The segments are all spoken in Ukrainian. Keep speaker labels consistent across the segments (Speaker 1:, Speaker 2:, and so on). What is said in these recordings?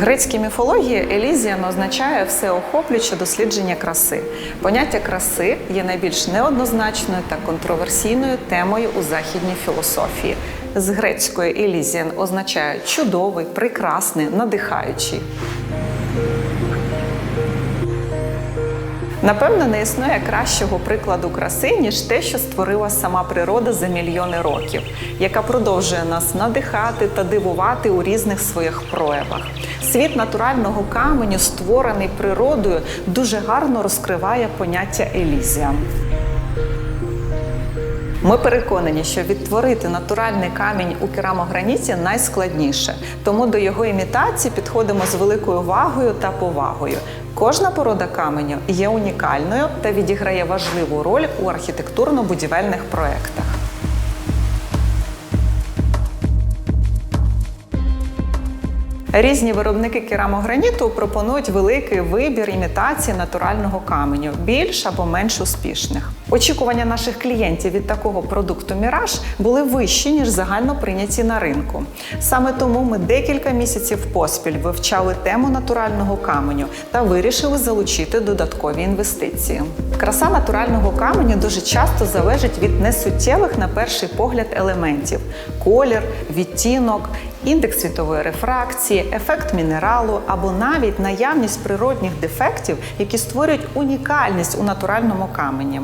Speaker 1: грецькій міфології Елізіан означає всеохоплююче дослідження краси. Поняття краси є найбільш неоднозначною та контроверсійною темою у західній філософії. З грецької Елізіан означає чудовий, прекрасний, надихаючий. Напевно, не існує кращого прикладу краси, ніж те, що створила сама природа за мільйони років, яка продовжує нас надихати та дивувати у різних своїх проявах. Світ натурального каменю, створений природою, дуже гарно розкриває поняття Елізіан. Ми переконані, що відтворити натуральний камінь у керамограніті найскладніше, тому до його імітації підходимо з великою увагою та повагою. Кожна порода каменю є унікальною та відіграє важливу роль у архітектурно-будівельних проєктах. Різні виробники керамограніту пропонують великий вибір імітацій натурального каменю, більш або менш успішних. Очікування наших клієнтів від такого продукту Міраж були вищі, ніж загально прийняті на ринку. Саме тому ми декілька місяців поспіль вивчали тему натурального каменю та вирішили залучити додаткові інвестиції. Краса натурального каменю дуже часто залежить від несуттєвих на перший погляд елементів: колір, відтінок, індекс світової рефракції, ефект мінералу або навіть наявність природних дефектів, які створюють унікальність у натуральному камені.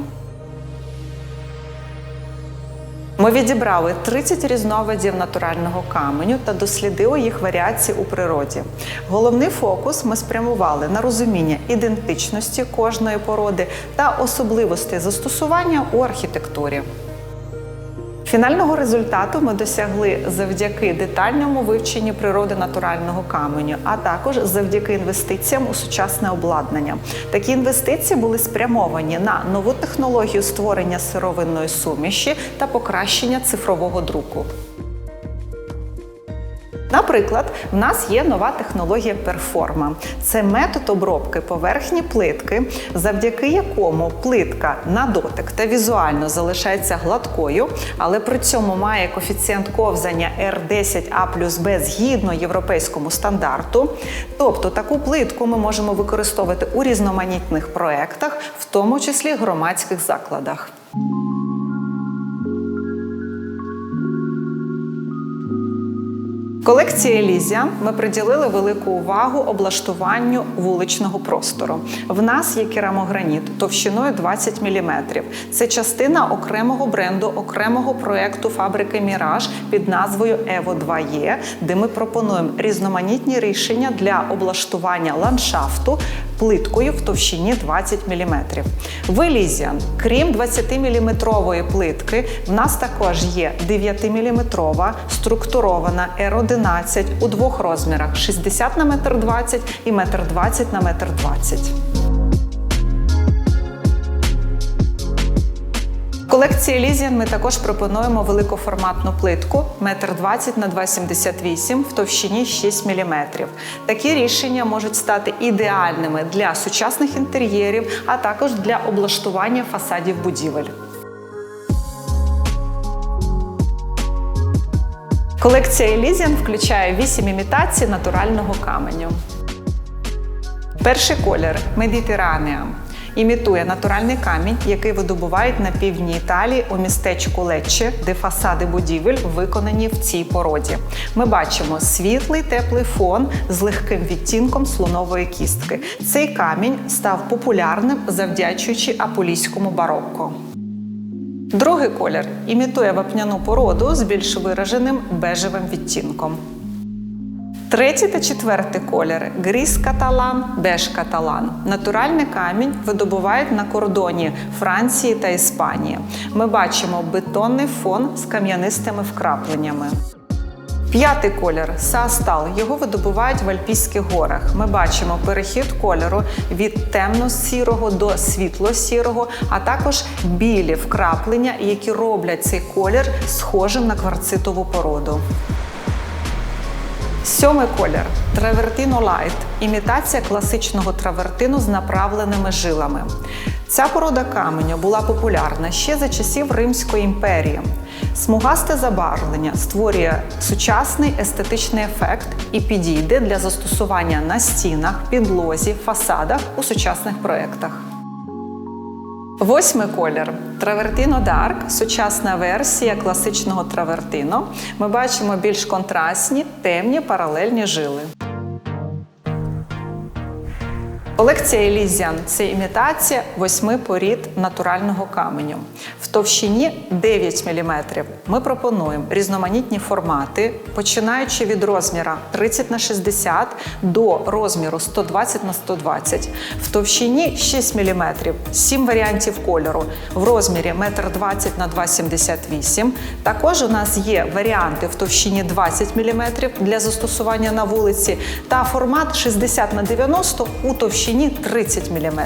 Speaker 1: Ми відібрали 30 різновидів натурального каменю та дослідили їх варіації у природі. Головний фокус ми спрямували на розуміння ідентичності кожної породи та особливостей застосування у архітектурі. Фінального результату ми досягли завдяки детальному вивченню природи натурального каменю, а також завдяки інвестиціям у сучасне обладнання. Такі інвестиції були спрямовані на нову технологію створення сировинної суміші та покращення цифрового друку. Наприклад, в нас є нова технологія перформа. Це метод обробки поверхні плитки, завдяки якому плитка на дотик та візуально залишається гладкою, але при цьому має коефіцієнт ковзання R10A плюс B згідно європейському стандарту. Тобто таку плитку ми можемо використовувати у різноманітних проектах, в тому числі громадських закладах. Колекції Елізія ми приділили велику увагу облаштуванню вуличного простору. В нас є керамограніт товщиною 20 мм. Це частина окремого бренду, окремого проекту фабрики Міраж під назвою Ево 2Е, де ми пропонуємо різноманітні рішення для облаштування ландшафту плиткою в товщині 20 мм. В крім 20-мм плитки, в нас також є 9-мм структурована R11 у двох розмірах 60 на 1,20 м і 1,20 м на 1,20 м. Колекції Elysian ми також пропонуємо великоформатну плитку 1,20 на 2,78 в товщині 6 мм. Такі рішення можуть стати ідеальними для сучасних інтер'єрів, а також для облаштування фасадів будівель. Колекція Elysian включає 8 імітацій натурального каменю. Перший колір Медітеранеа. Імітує натуральний камінь, який видобувають на півдні Італії у містечку Лечче, де фасади будівель виконані в цій породі. Ми бачимо світлий теплий фон з легким відтінком слонової кістки. Цей камінь став популярним завдячуючи аполійському барокко. Другий колір імітує вапняну породу з більш вираженим бежевим відтінком. Третій та четвертий кольори гріз каталан, беж каталан. Натуральний камінь видобувають на кордоні Франції та Іспанії. Ми бачимо бетонний фон з кам'янистими вкрапленнями. П'ятий колір саастал. Його видобувають в Альпійських горах. Ми бачимо перехід кольору від темно-сірого до світло-сірого, а також білі вкраплення, які роблять цей колір схожим на кварцитову породу. Сьомий колір травертино лайт імітація класичного травертину з направленими жилами. Ця порода каменю була популярна ще за часів Римської імперії. Смугасте забарвлення створює сучасний естетичний ефект і підійде для застосування на стінах, підлозі, фасадах у сучасних проєктах. Восьмий колір Травертино Дарк, сучасна версія класичного травертино. Ми бачимо більш контрастні, темні паралельні жили. Колекція Елізіан – це імітація восьми порід натурального каменю. В товщині 9 мм ми пропонуємо різноманітні формати, починаючи від розміра 30 на 60 до розміру 120 на 120. В товщині 6 мм, 7 варіантів кольору, в розмірі 1,20 на 2,78 Також у нас є варіанти в товщині 20 мм для застосування на вулиці та формат 60 на 90 у товщині 30 мм.